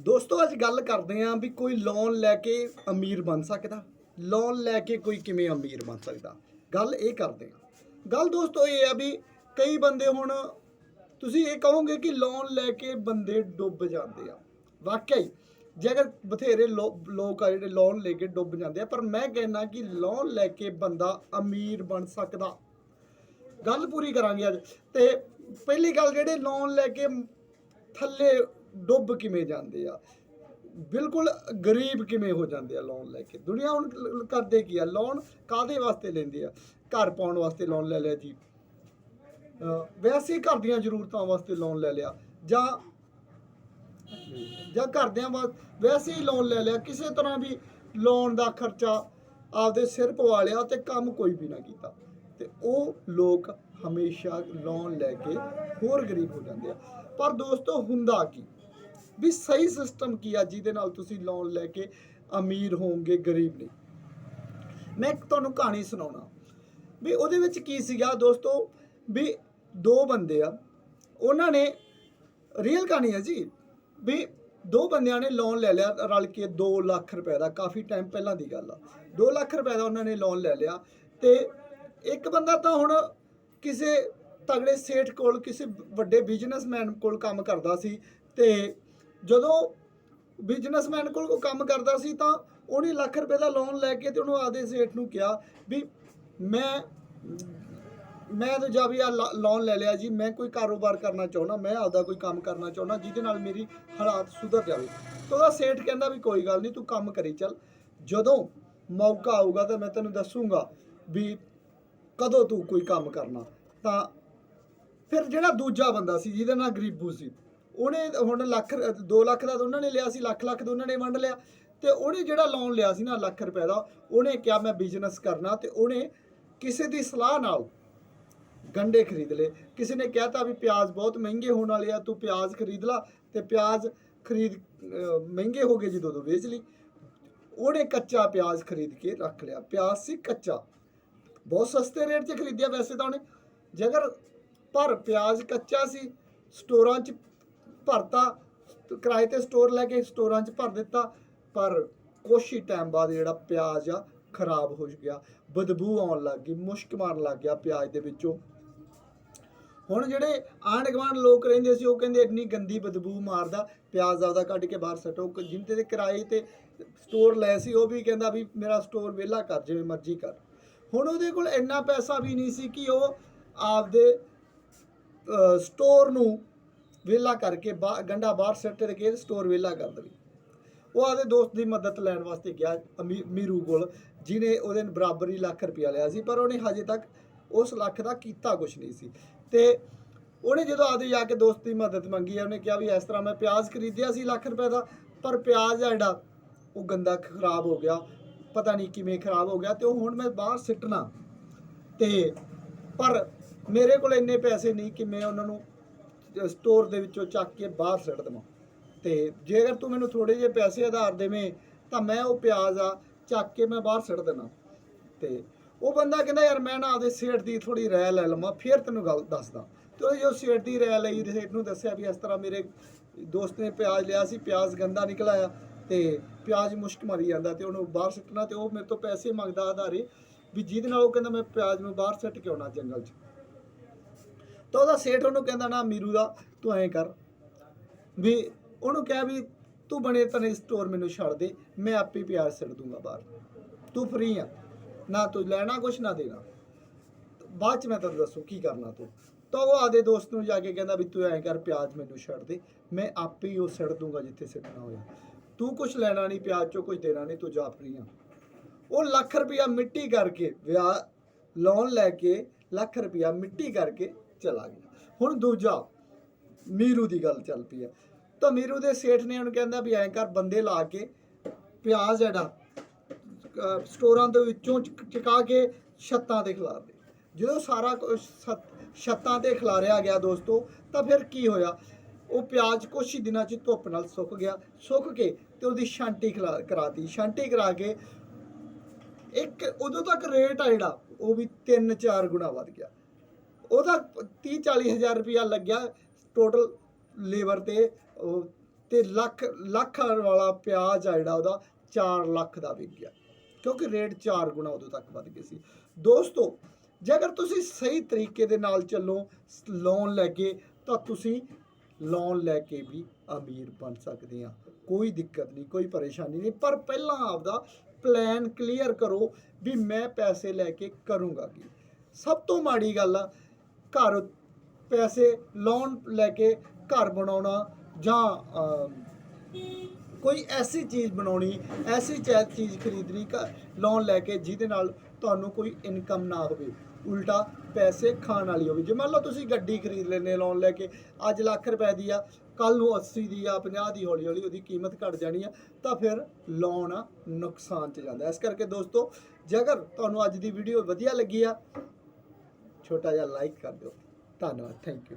ਦੋਸਤੋ, ਅੱਜ ਗੱਲ ਕਰਦੇ ਆਂ ਵੀ ਕੋਈ ਲੋਨ ਲੈ ਕੇ ਅਮੀਰ ਬਣ ਸਕਦਾ ਲੋਨ ਲੈ ਕੇ ਕੋਈ ਕਿਵੇਂ ਅਮੀਰ ਬਣ ਸਕਦਾ। ਗੱਲ ਇਹ ਕਰਦੇ ਆਂ ਗੱਲ ਦੋਸਤੋ ਇਹ ਆ ਵੀ ਕਈ ਬੰਦੇ ਹੁਣ, ਤੁਸੀਂ ਇਹ ਕਹੋਗੇ ਕਿ ਲੋਨ ਲੈ ਕੇ ਬੰਦੇ ਡੁੱਬ ਜਾਂਦੇ ਆ। ਵਾਕਿਆ ਹੀ, ਜੇ ਅਗਰ ਬਥੇਰੇ ਲੋ- ਲੋਕ ਆ ਜਿਹੜੇ ਲੋਨ ਲੈ ਕੇ ਡੁੱਬ ਜਾਂਦੇ ਆ, ਪਰ ਮੈਂ ਕਹਿੰਦਾ ਕਿ ਲੋਨ ਲੈ ਕੇ ਬੰਦਾ ਅਮੀਰ ਬਣ ਸਕਦਾ। ਗੱਲ ਪੂਰੀ ਕਰਾਂਗੇ ਅੱਜ। ਤੇ ਪਹਿਲੀ ਗੱਲ, ਜਿਹੜੇ ਲੋਨ ਲੈ ਕੇ ਥੱਲੇ ਡੁੱਬ ਕਿਵੇਂ ਜਾਂਦੇ ਆ? ਬਿਲਕੁਲ ਗਰੀਬ ਕਿਵੇਂ ਹੋ ਜਾਂਦੇ ਆ ਲੋਨ ਲੈ ਕੇ? ਦੁਨੀਆ ਹੁਣ ਕਰਦੇ ਕੀ ਆ? ਲੋਨ ਕਾਦੇ ਵਾਸਤੇ ਲੈਂਦੇ ਆ? ਘਰ ਪਾਉਣ ਵਾਸਤੇ ਲੋਨ ਲੈ ਲਿਆ ਜੀ। ਵੈਸੇ ਹੀ ਘਰ ਦੀਆਂ ਜ਼ਰੂਰਤਾਂ ਵਾਸਤੇ ਲੋਨ ਲੈ ਲਿਆ। ਜਾਂ ਜਾਂ ਘਰਦਿਆਂ ਵਾਸਤੇ ਵੈਸੇ ਹੀ ਲੋਨ ਲੈ ਲਿਆ। ਕਿਸੇ ਤਰ੍ਹਾਂ ਵੀ ਲੋਨ ਦਾ ਖਰਚਾ ਆਪਦੇ ਸਿਰ ਪਵਾ ਲਿਆ ਤੇ ਕੰਮ ਕੋਈ ਵੀ ਨਾ ਕੀਤਾ। ਤੇ ਉਹ ਲੋਕ ਹਮੇਸ਼ਾ ਲੋਨ ਲੈ ਕੇ ਹੋਰ ਗਰੀਬ ਹੋ ਜਾਂਦੇ ਆ। ਪਰ ਦੋਸਤੋ, ਹੁੰਦਾ ਕੀ? ਵੀ ਸਹੀ ਸਿਸਟਮ ਕੀ ਆ ਜਿਹਦੇ ਨਾਲ ਤੁਸੀਂ ਲੋਨ ਲੈ ਕੇ ਅਮੀਰ ਹੋਵੋਗੇ, ਗਰੀਬ ਨਹੀਂ। ਮੈਂ ਇੱਕ ਤੁਹਾਨੂੰ ਕਹਾਣੀ ਸੁਣਾਉਣਾ। ਵੀ ਉਹਦੇ ਵਿੱਚ ਕੀ ਸੀਗਾ ਦੋਸਤੋ, ਵੀ ਦੋ ਬੰਦੇ ਆ, ਉਹਨਾਂ ਨੇ ਰੀਅਲ ਕਹਾਣੀ ਹੈ ਜੀ, ਵੀ ਦੋ ਬੰਦਿਆਂ ਨੇ ਲੋਨ ਲੈ ਲਿਆ ਰਲ ਕੇ 2 ਲੱਖ ਰੁਪਏ ਦਾ, ਕਾਫੀ ਟਾਈਮ ਪਹਿਲਾਂ ਦੀ ਗੱਲ ਆ। 2 ਲੱਖ ਰੁਪਏ ਦਾ ਉਹਨਾਂ ਨੇ ਲੋਨ ਲੈ ਲਿਆ ਤੇ ਇੱਕ ਬੰਦਾ ਤਾਂ ਹੁਣ ਕਿਸੇ ਤਗੜੇ ਸੇਠ ਕੋਲ, ਕਿਸੇ ਵੱਡੇ ਬਿਜ਼ਨਸਮੈਨ ਕੋਲ ਕੰਮ ਕਰਦਾ ਸੀ ਤੇ ਜਦੋਂ ਬਿਜ਼ਨਸਮੈਨ ਕੋਲ ਉਹ ਕੰਮ ਕਰਦਾ ਸੀ ਤਾਂ ਉਹਨੇ ਲੱਖ ਰੁਪਏ ਦਾ ਲੋਨ ਲੈ ਕੇ ਤੇ ਉਹਨੂੰ ਆਦੇ ਸੇਠ ਨੂੰ ਕਿਹਾ ਵੀ ਮੈਂ ਮੈਂ ਤਾਂ ਜਾ ਵੀ ਆ ਲੋਨ ਲੈ ਲਿਆ ਜੀ, ਮੈਂ ਕੋਈ ਕਾਰੋਬਾਰ ਕਰਨਾ ਚਾਹੁੰਦਾ, ਮੈਂ ਆਪਦਾ ਕੋਈ ਕੰਮ ਕਰਨਾ ਚਾਹੁੰਦਾ, ਜਿਹਦੇ ਨਾਲ ਮੇਰੀ ਹਾਲਾਤ ਸੁਧਰ ਜਾਵੇ। ਤਾਂ ਉਹਦਾ ਸੇਠ ਕਹਿੰਦਾ ਵੀ ਕੋਈ ਗੱਲ ਨਹੀਂ, ਤੂੰ ਕੰਮ ਕਰੀ ਚੱਲ। ਜਦੋਂ ਮੌਕਾ ਆਊਗਾ ਤਾਂ ਮੈਂ ਤੈਨੂੰ ਦੱਸੂਗਾ ਵੀ ਕਦੋਂ ਤੂੰ ਕੋਈ ਕੰਮ ਕਰਨਾ। ਤਾਂ ਫਿਰ ਜਿਹੜਾ ਦੂਜਾ ਬੰਦਾ ਸੀ, ਜਿਹਦਾ ਨਾਂ ਗਰੀਬੂ ਸੀ ਉਹਨੇ ਹੁਣ ਲੱਖ 2 ਲੱਖ ਦਾ ਤਾਂ ਉਹਨਾਂ ਨੇ ਲਿਆ ਸੀ, ਲੱਖ ਲੱਖ ਦਾ ਉਹਨਾਂ ਨੇ ਵੰਡ ਲਿਆ। ਤੇ ਉਹਨੇ ਜਿਹੜਾ ਲੋਨ ਲਿਆ ਸੀ ਨਾ ਲੱਖ ਰੁਪਏ ਦਾ, ਉਹਨੇ ਕਿਹਾ ਮੈਂ ਬਿਜ਼ਨਸ ਕਰਨਾ ਤੇ ਉਹਨੇ ਕਿਸੇ ਦੀ ਸਲਾਹ ਨਾਲ ਗੰਡੇ ਖਰੀਦ ਲਏ। ਕਿਸੇ ਨੇ ਕਹਿਤਾ ਵੀ ਪਿਆਜ਼ ਬਹੁਤ ਮਹਿੰਗੇ ਹੋਣ ਵਾਲੇ ਆ, ਤੂੰ ਪਿਆਜ਼ ਖਰੀਦ ਲਾ ਤੇ ਪਿਆਜ਼ ਖਰੀਦ ਮਹਿੰਗੇ ਹੋ ਗਏ ਜਦੋਂ ਤੋਂ ਵੇਚ ਲਈ। ਉਹਨੇ ਕੱਚਾ ਪਿਆਜ਼ ਖਰੀਦ ਕੇ ਰੱਖ ਲਿਆ। ਪਿਆਜ਼ ਸੀ ਕੱਚਾ। ਬਹੁਤ ਸਸਤੇ ਰੇਟ 'ਚ ਖਰੀਦਿਆ ਵੈਸੇ ਤਾਂ ਉਹਨੇ। ਜੇਕਰ ਪਰ ਪਿਆਜ਼ ਕੱਚਾ ਸੀ, ਸਟੋਰਾਂ 'ਚ ਭਰਤਾ ਕਿਰਾਏ ਤੇ ਸਟੋਰ ਲੈ ਕੇ ਸਟੋਰਾਂ 'ਚ ਭਰ ਦਿੱਤਾ, ਪਰ ਕੁਛ ਹੀ ਟਾਈਮ ਬਾਅਦ ਜਿਹੜਾ ਪਿਆਜ਼ ਆ, ਖਰਾਬ ਹੋ ਗਿਆ ਬਦਬੂ ਆਉਣ ਲੱਗ ਗਈ, ਮੁਸ਼ਕ ਮਾਰਨ ਲੱਗ ਗਿਆ ਪਿਆਜ਼ ਦੇ ਵਿੱਚੋਂ। ਹੁਣ ਜਿਹੜੇ ਆਂਢ ਗੁਆਂਢ ਲੋਕ ਰਹਿੰਦੇ ਸੀ, ਉਹ ਕਹਿੰਦੇ ਇੰਨੀ ਗੰਦੀ ਬਦਬੂ ਮਾਰਦਾ, ਪਿਆਜ਼ ਆਪਦਾ ਕੱਢ ਕੇ ਬਾਹਰ ਸੱਟੋ। ਜਿੰਤੇ ਦੇ ਕਿਰਾਏ ਤੇ ਸਟੋਰ ਲੈ ਸੀ, ਉਹ ਵੀ ਕਹਿੰਦਾ ਵੀ ਮੇਰਾ ਸਟੋਰ ਵਿਹਲਾ ਕਰ, ਜਿਵੇਂ ਮਰਜ਼ੀ ਕਰ। ਹੁਣ ਉਹਦੇ ਕੋਲ ਇੰਨਾ ਪੈਸਾ ਵੀ ਨਹੀਂ ਸੀ ਕਿ ਉਹ ਆਪਦੇ ਸਟੋਰ ਨੂੰ ਵਿਹਲਾ ਕਰਕੇ ਬਾ- ਗੰਡਾ ਬਾਹਰ ਸੱਟ ਕੇ ਸਟੋਰ ਵਿਹਲਾ ਕਰ ਦੇਵੇ। ਉਹ ਆਦੇ ਦੋਸਤ ਦੀ ਮਦਦ ਲੈਣ ਵਾਸਤੇ ਗਿਆ ਅਮੀ- ਮੀਰੂ ਕੋਲ, ਜਿਹਨੇ ਉਹਦੇ ਬਰਾਬਰ ਹੀ ਲੱਖ ਰੁਪਇਆ ਲਿਆ ਸੀ, ਪਰ ਉਹਨੇ ਹਜੇ ਤੱਕ ਉਸ ਲੱਖ ਦਾ ਕੀਤਾ ਕੁਝ ਨਹੀਂ ਸੀ। ਤੇ ਉਹਨੇ ਜਦੋਂ ਆਦੇ ਜਾ ਕੇ ਦੋਸਤ ਦੀ ਮਦਦ ਮੰਗੀ ਉਹਨੇ ਕਿਹਾ ਵੀ ਇਸ ਤਰ੍ਹਾਂ ਮੈਂ ਪਿਆਜ਼ ਖਰੀਦਿਆ ਸੀ ਲੱਖ ਰੁਪਏ ਦਾ, ਪਰ ਪਿਆਜ਼ ਆ ਜਿਹੜਾ, ਉਹ ਗੰਦਾ ਖਰਾਬ ਹੋ ਗਿਆ, ਪਤਾ ਨਹੀਂ ਕਿਵੇਂ ਖਰਾਬ ਹੋ ਗਿਆ ਤੇ ਉਹ ਹੁਣ ਮੈਂ ਬਾਹਰ ਸਿੱਟਣਾ। ਤੇ ਪਰ ਮੇਰੇ ਕੋਲ ਇੰਨੇ ਪੈਸੇ ਨਹੀਂ ਕਿ ਮੈਂ ਉਹਨਾਂ ਨੂੰ ਸਟੋਰ ਦੇ ਵਿੱਚੋਂ ਚੱਕ ਕੇ ਬਾਹਰ ਸੁੱਟ ਦੇਵਾਂ। ਤੇ ਜੇਕਰ ਤੂੰ ਮੈਨੂੰ ਥੋੜੇ ਜਿਹੇ ਪੈਸੇ ਆਧਾਰ ਦੇਵੇਂ, ਤਾਂ ਮੈਂ ਉਹ ਪਿਆਜ਼ ਆ ਚੱਕ ਕੇ ਮੈਂ ਬਾਹਰ ਸਿੱਟ ਦੇਣਾ ਤੇ ਉਹ ਬੰਦਾ ਕਹਿੰਦਾ, ਯਾਰ, ਮੈਂ ਨਾ ਆਪਦੇ ਸੇਠ ਦੀ ਥੋੜੀ ਰਾਇ ਲੈ ਲਵਾਂ, ਫਿਰ ਤੈਨੂੰ ਗੱਲ ਦੱਸਦਾ। ਤੇ ਉਹ ਜੋ ਸੇਠ ਦੀ ਰਾਇ ਲਈ ਸੇਠ ਨੂੰ ਦੱਸਿਆ ਵੀ ਇਸ ਤਰ੍ਹਾਂ ਮੇਰੇ ਦੋਸਤ ਨੇ ਪਿਆਜ਼ ਲਿਆ ਸੀ, ਪਿਆਜ਼ ਗੰਦਾ ਨਿਕਲ ਆਇਆ ਤੇ ਪਿਆਜ਼ ਮੁਸ਼ਕ ਮਾਰੀ ਜਾਂਦਾ ਤੇ ਉਹਨੂੰ ਬਾਹਰ ਸੁੱਟਣਾ ਤੇ ਉਹ ਮੇਰੇ ਤੋਂ ਪੈਸੇ ਮੰਗਦਾ ਆਧਾਰੇ ਵੀ ਜਿਹਦੇ ਨਾਲ ਉਹ ਕਹਿੰਦਾ, ਮੈਂ ਪਿਆਜ਼ ਨੂੰ ਬਾਹਰ ਸੁੱਟ ਕੇ ਆਉਣਾ ਜੰਗਲ 'ਚ। ਤਾਂ ਉਹਦਾ ਸੇਠ ਉਹਨੂੰ ਕਹਿੰਦਾ, ਨਾ ਮੀਰੂ ਦਾ, ਤੂੰ ਐਂ ਕਰ। ਵੀ ਉਹਨੂੰ ਕਿਹਾ ਵੀ ਤੂੰ ਬਣੇ ਤਨੇ ਸਟੋਰ ਮੈਨੂੰ ਛੱਡ ਦੇ, ਮੈਂ ਆਪੇ ਪਿਆਜ਼ ਸਿੱਟ ਦੂੰਗਾ ਬਾਹਰ। ਤੂੰ ਫ੍ਰੀ ਆ, ਨਾ ਤੂੰ ਲੈਣਾ ਕੁਛ, ਨਾ ਦੇਣਾ। ਬਾਅਦ ਚ ਮੈਂ ਤੈਨੂੰ ਦੱਸੂ ਕੀ ਕਰਨਾ ਤੂੰ। ਤਾਂ ਉਹ ਆਦੇ ਦੋਸਤ ਨੂੰ ਜਾ ਕੇ ਕਹਿੰਦਾ ਵੀ ਤੂੰ ਐਂ ਕਰ, ਪਿਆਜ਼ ਮੈਨੂੰ ਛੱਡ ਦੇ, ਮੈਂ ਆਪੇ ਹੀ ਉਹ ਸਿੱਟ ਦੂੰਗਾ ਜਿੱਥੇ ਸਿੱਟਣਾ ਹੋਇਆ। ਤੂੰ ਕੁਛ ਲੈਣਾ ਨਹੀਂ, ਪਿਆਜ਼ ਚੋਂ ਕੁਝ ਦੇਣਾ ਨਹੀਂ, ਤੂੰ ਜਾ ਫਰੀ ਆ। ਉਹ ਲੱਖ ਰੁਪਇਆ ਮਿੱਟੀ ਕਰਕੇ ਵਿਆਹ ਲੋਨ ਲੈ ਕੇ ਲੱਖ ਰੁਪਇਆ ਮਿੱਟੀ ਕਰਕੇ ਚਲਾ ਗਿਆ ਹੁਣ ਦੂਜਾ, ਮੀਰੂ ਦੀ ਗੱਲ ਚੱਲ ਪਈ ਆ ਤਾਂ ਮੀਰੂ ਦੇ ਸੇਠ ਨੇ ਉਹਨੂੰ ਕਹਿੰਦਾ ਵੀ ਐਂ ਕਰ, ਬੰਦੇ ਲਾ ਕੇ ਪਿਆਜ਼ ਜਿਹੜਾ ਸਟੋਰਾਂ ਦੇ ਵਿੱਚੋਂ ਚ- ਚੁਕਾ ਕੇ ਛੱਤਾਂ ਤੇ ਖਿਲਾਰ ਦੇ। ਜਦੋਂ ਸਾਰਾ ਕੁਛ ਛੱਤ- ਛੱਤਾਂ ਤੇ ਖਿਲਾਰਿਆ ਗਿਆ ਦੋਸਤੋ, ਤਾਂ ਫਿਰ ਕੀ ਹੋਇਆ? ਉਹ ਪਿਆਜ਼ ਕੁਛ ਹੀ ਦਿਨਾਂ 'ਚ ਧੁੱਪ ਨਾਲ ਸੁੱਕ ਗਿਆ। ਸੁੱਕ ਕੇ ਤੇ ਉਹਦੀ ਛਾਂਟੀ ਖਿਲਾ, ਕਰਾਤੀ। ਛਾਂਟੀ ਕਰਾ ਕੇ ਇੱਕ, ਉਦੋਂ ਤੱਕ ਰੇਟ ਆ ਜਿਹੜਾ, ਉਹ ਵੀ 3-4 ਗੁਣਾ ਵੱਧ ਗਿਆ। ਉਹਦਾ 30 40 ਹਜ਼ਾਰ ਰੁਪਇਆ ਲੱਗਿਆ ਟੋਟਲ ਲੇਬਰ ਤੇ, ਉਹ ਤੇ ਲੱਖ ਲੱਖ ਵਾਲਾ ਪਿਆਜ਼ ਆ ਜਿਹੜਾ ਉਹਦਾ 4 ਲੱਖ ਦਾ ਵਿਕ ਗਿਆ। ਕਿਉਂਕਿ ਰੇਟ 4 ਗੁਣਾ ਉਦੋਂ ਤੱਕ ਵੱਧ ਗਏ ਸੀ। ਦੋਸਤੋ, ਜੇਕਰ ਤੁਸੀਂ ਸਹੀ ਤਰੀਕੇ ਦੇ ਨਾਲ ਚੱਲੋ ਲੋਨ ਲੈ ਕੇ, ਤਾਂ ਤੁਸੀਂ ਲੋਨ ਲੈ ਕੇ ਵੀ ਅਮੀਰ ਬਣ ਸਕਦੇ ਆ। ਕੋਈ ਦਿੱਕਤ ਨਹੀਂ, ਕੋਈ ਪਰੇਸ਼ਾਨੀ ਨਹੀਂ। ਪਰ ਪਹਿਲਾਂ ਆਪਦਾ ਪਲਾਨ ਕਲੀਅਰ ਕਰੋ ਵੀ ਮੈਂ ਪੈਸੇ ਲੈ ਕੇ ਕਰੂੰਗਾ ਕੀ। ਸਭ ਤੋਂ ਮਾੜੀ ਗੱਲ ਆ ਘਰ ਪੈਸੇ ਲੋਨ ਲੈ ਕੇ ਘਰ ਬਣਾਉਣਾ ਜਾਂ ਕੋਈ ਐਸੀ ਚੀਜ਼ ਬਣਾਉਣੀ, ਐਸੀ ਚੈ- ਚੀਜ਼ ਖਰੀਦਣੀ ਲੋਨ ਲੈ ਕੇ ਜਿਹਦੇ ਨਾਲ ਤੁਹਾਨੂੰ ਕੋਈ ਇਨਕਮ ਨਾ ਹੋਵੇ। ਉਲਟਾ ਪੈਸੇ ਖਾਣ ਵਾਲੀ ਹੋਵੇ। ਜੇ ਮੰਨ ਲਓ ਤੁਸੀਂ ਗੱਡੀ ਖਰੀਦ ਲੈਂਦੇ ਲੋਨ ਲੈ ਕੇ, ਅੱਜ ਲੱਖ ਰੁਪਏ ਦੀ ਆ ਕੱਲ ਨੂੰ 80 ਦੀ ਆ 50 ਦੀ ਹੌਲੀ ਹੌਲੀ ਉਹਦੀ ਕੀਮਤ ਘਟ ਜਾਣੀ ਆ, ਤਾਂ ਫਿਰ ਲੋਨ ਨੁਕਸਾਨ 'ਚ ਜਾਂਦਾ। ਇਸ ਕਰਕੇ ਦੋਸਤੋ, ਜੇਕਰ ਤੁਹਾਨੂੰ ਅੱਜ ਦੀ ਵੀਡੀਓ ਵਧੀਆ ਲੱਗੀ ਆ ਛੋਟਾ ਜਿਹਾ ਲਾਈਕ ਕਰ ਦਿਓ। ਧੰਨਵਾਦ ਥੈਂਕ ਯੂ